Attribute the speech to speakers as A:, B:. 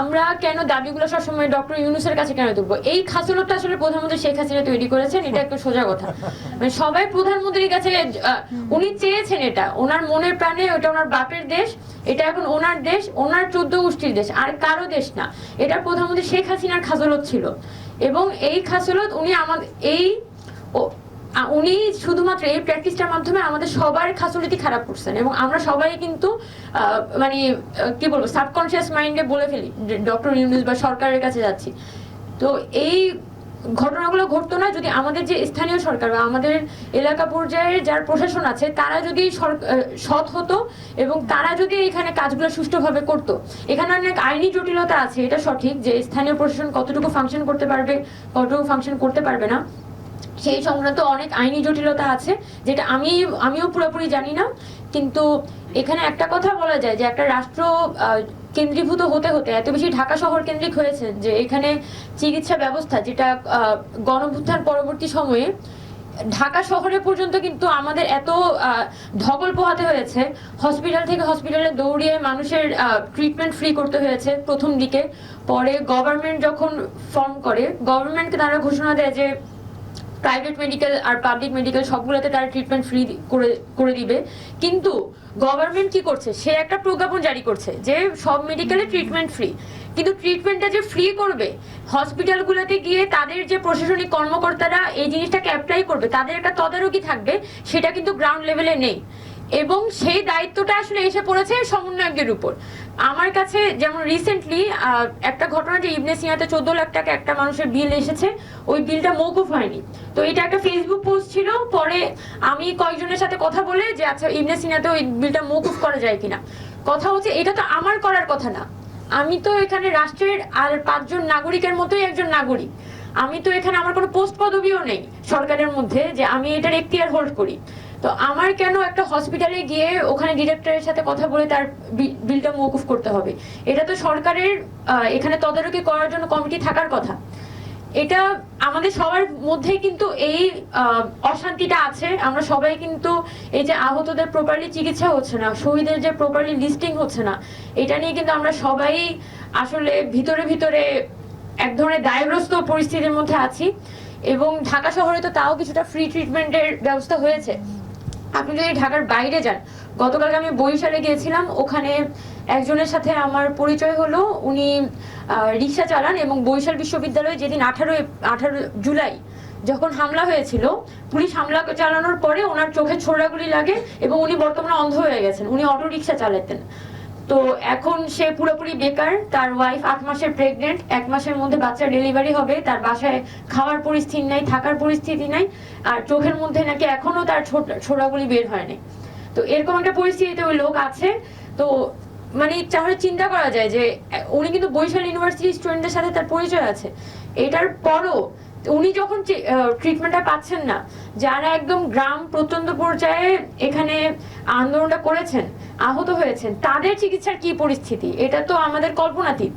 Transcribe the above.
A: আমরা কেন দাবিগুলো সবসময় ডক্টর ইউনুসের কাছে কেন তুলবো? এই খাসলতটা আসলে প্রধানমন্ত্রী শেখ হাসিনা তৈরি করেছেন, এটা একটু সোজা কথা। মানে সবাই প্রধানমন্ত্রীর কাছে উনি চেয়েছেন এটা। ওনার মনের প্রাণে ওটা ওনার বাপের দেশ, এটা এখন ওনার দেশ, ওনার চোদ্দ গোষ্ঠীর দেশ, আর কারও দেশ না। এটা প্রধানমন্ত্রী শেখ হাসিনার খাসলত ছিল। এবং এই খাসলত উনি আমাদের এই উনি শুধুমাত্র এই প্র্যাকটিসটার মাধ্যমে আমাদের সবার খাসলিটি খারাপ করছেন এবং আমরা সবাই কিন্তু মানে কি বলব সাবকনসিয়াস মাইন্ডে বলে ফেলি ডক্টর ইউনুস বা সরকারের কাছে যাচ্ছি। তো এই ঘটনাগুলো ঘটতো না যদি আমাদের যে স্থানীয় সরকার বা আমাদের এলাকা পর্যায়ে যার প্রশাসন আছে, তারা যদি সৎ হতো এবং তারা যদি এখানে কাজগুলো সুষ্ঠুভাবে করতো। এখানে অনেক আইনি জটিলতা আছে, এটা সঠিক, যে স্থানীয় প্রশাসন কতটুকু ফাংশন করতে পারবে, কতটুকু ফাংশন করতে পারবে না। সেই সংক্রান্ত অনেক আইনি জটিলতা আছে, যেটা আমি, আমিও পুরোপুরি জানি না। কিন্তু এখানে একটা কথা বলা যায় যে একটা রাষ্ট্র কেন্দ্রীভূত হতে হতে এত বেশি ঢাকা শহর কেন্দ্রিক হয়েছে যে এখানে চিকিৎসা ব্যবস্থা যেটা গণভুত্থান পরবর্তী সময়ে ঢাকা শহরে পর্যন্ত কিন্তু আমাদের এত ধকল পোহাতে হয়েছে। হসপিটাল থেকে হসপিটালে দৌড়িয়ে মানুষের ট্রিটমেন্ট ফ্রি করতে হয়েছে প্রথম দিকে। পরে গভর্নমেন্ট যখন ফর্ম করে গভর্নমেন্টকে তারা ঘোষণা দেয় যে প্রাইভেট মেডিকেল আর পাবলিক মেডিকেল সবগুলোতে তারা ট্রিটমেন্ট ফ্রি করে করে দিবে। কিন্তু গভর্নমেন্ট কি করছে? সে একটা প্রজ্ঞাপন জারি করছে যে সব মেডিকেলে ট্রিটমেন্ট ফ্রি কিন্তু ট্রিটমেন্টটা যে ফ্রি করবে হসপিটালগুলোতে গিয়ে তাদের যে প্রশাসনিক কর্মকর্তারা এই জিনিসটাকে অ্যাপ্লাই করবে, তাদের একটা তদারকি থাকবে, সেটা কিন্তু গ্রাউন্ড লেভেলে নেই। এবং সেই দায়িত্বটা আসলে এসে পড়েছে সমন্বয়কদের উপর। আমার কাছে যেমন রিসেন্টলি একটা ঘটনা যে ইবনে সিনাতে চোদ্দ লাখ টাকা একটা মানুষের বিল এসেছে, ওই বিলটা মৌকুফ হয়নি। তো এটা একটা ফেসবুক পোস্ট ছিল, পরে আমি কয়েকজনের সাথে কথা বলে যে আচ্ছা ইবনে সিনাতে ওই বিলটা মৌকুফ করা যায় কিনা? কথা হচ্ছে, এটা তো আমার করার কথা না। আমি তো এখানে রাষ্ট্রের আর পাঁচজন নাগরিকের মতোই একজন নাগরিক। আমি তো এখানে আমার কোনো পোস্ট পদবিও নেই সরকারের মধ্যে যে আমি এটার এখতিয়ার হোল্ড করি। তো আমার কেন একটা হসপিটালে গিয়ে ওখানে ডিরেক্টরের সাথে কথা বলে তার বিলটা মৌকুফ করতে হবে? এটা তো সরকারের এখানে তদারকি করার জন্য কমিটি থাকার কথা। এটা আমাদের সবার মধ্যে কিন্তু এই অশান্তিটা আছে। আমরা সবাই কিন্তু এই যে আহতদের প্রপারলি চিকিৎসা হচ্ছে না, শহীদের যে প্রপারলি লিস্টিং হচ্ছে না, এটা নিয়ে কিন্তু আমরা সবাই আসলে ভিতরে ভিতরে এক ধরনের দায়গ্রস্ত পরিস্থিতির মধ্যে আছি। এবং ঢাকা শহরে তো তাও কিছুটা ফ্রি ট্রিটমেন্টের ব্যবস্থা হয়েছে। আপনি যদি ঢাকার বাইরে যান, গতকালকে আমি বরিশালে গিয়েছিলাম, ওখানে একজনের সাথে আমার পরিচয় হলো। উনি রিক্সা চালান এবং বরিশাল বিশ্ববিদ্যালয়ে যেদিন আঠারো আঠারো জুলাই যখন হামলা হয়েছিল, পুলিশ হামলা চালানোর পরে ওনার চোখে ছোড়াগুলি লাগে এবং উনি বর্তমানে অন্ধ হয়ে গেছেন। উনি অটো রিক্সা চালাতেন। তো এখন সে পুরোপুরি বেকার, তার ওয়াইফ আট মাসের প্রেগনেন্ট এক মাসের মধ্যে বাচ্চার ডেলিভারি হবে, তার বাসায় খাওয়ার পরিস্থিতি নাই, থাকার পরিস্থিতি নাই, আর চোখের মধ্যে নাকি এখনও তার ছোড়াগুলি বের হয়নি তো এরকম একটা পরিস্থিতিতে ওই লোক আছে, তো মানে তাহলে চিন্তা করা যায় যে, উনি কিন্তু বরিশাল ইউনিভার্সিটি স্টুডেন্টদের সাথে তার পরিচয় আছে। এটার পরও উনি যখন ট্রিটমেন্টটা পাচ্ছেন না, যারা একদম গ্রাম প্রত্যন্ত পর্যায়ে এখানে আন্দোলনটা করেছেন আহত হয়েছেন তাদের চিকিৎসার কি পরিস্থিতি? এটা তো আমাদের কল্পনাতীত।